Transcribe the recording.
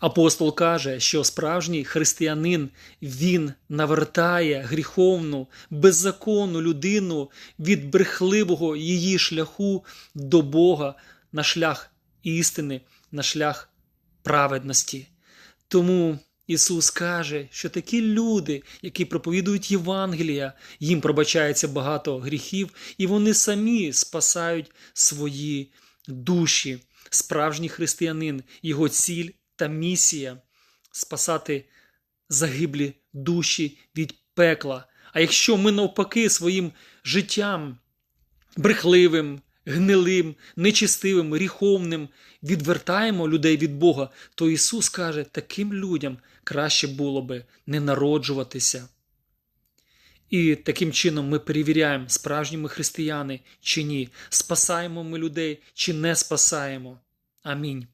Апостол каже, що справжній християнин він навертає гріховну, беззаконну людину від брехливого її шляху до Бога на шлях істини, на шлях праведності. Тому Ісус каже, що такі люди, які проповідують Євангелія, їм пробачається багато гріхів, і вони самі спасають свої душі. Справжній християнин, його ціль та місія спасати загиблі душі від пекла. А якщо ми навпаки своїм життям брехливим, гнилим, нечистивим, гріховним відвертаємо людей від Бога, то Ісус каже, таким людям краще було би не народжуватися. І таким чином ми перевіряємо, справжні ми християни чи ні, спасаємо ми людей чи не спасаємо. Амінь.